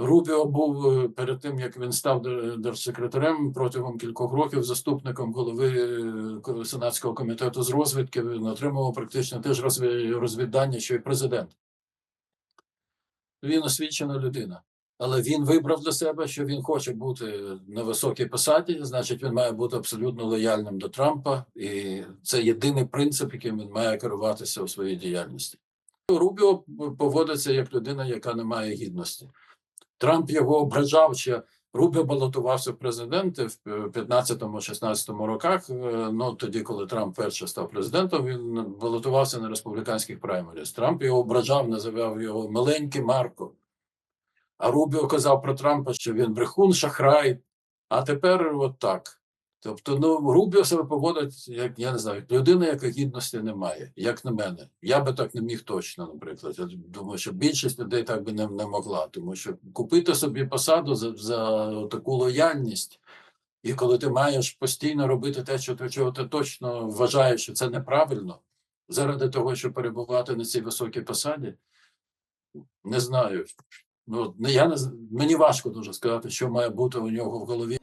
Рубіо був е, перед тим, як він став держсекретарем протягом кількох років заступником голови е, Сенатського комітету з розвідки. Він отримував практично теж розві- розвіддання, що й президент. Він освічена людина. Але він вибрав для себе, що він хоче бути на високій посаді, значить, він має бути абсолютно лояльним до Трампа, і це єдиний принцип, яким він має керуватися у своїй діяльності. Рубіо поводиться як людина, яка не має гідності. Трамп його ображав ще. Рубіо балотувався в президенти в 15-16 роках. е, Ну тоді, коли Трамп перше став президентом, він балотувався на республіканських праймеріс. Трамп його ображав, називав його миленький Марко. А Рубіо казав про Трампа, що він брехун, шахрай. А тепер от так. Тобто, ну Рубіо себе поводить, як я не знаю, людина, яка гідності не має, як на мене. Я би так не міг точно, наприклад. Я думаю, що більшість людей так би не, не могла, тому що купити собі посаду за, за таку лояльність, і коли ти маєш постійно робити те, що ти чого ти точно вважаєш, що це неправильно, заради того, щоб перебувати на цій високій посаді, не знаю. Ну, я не мені важко дуже сказати, що має бути у нього в голові.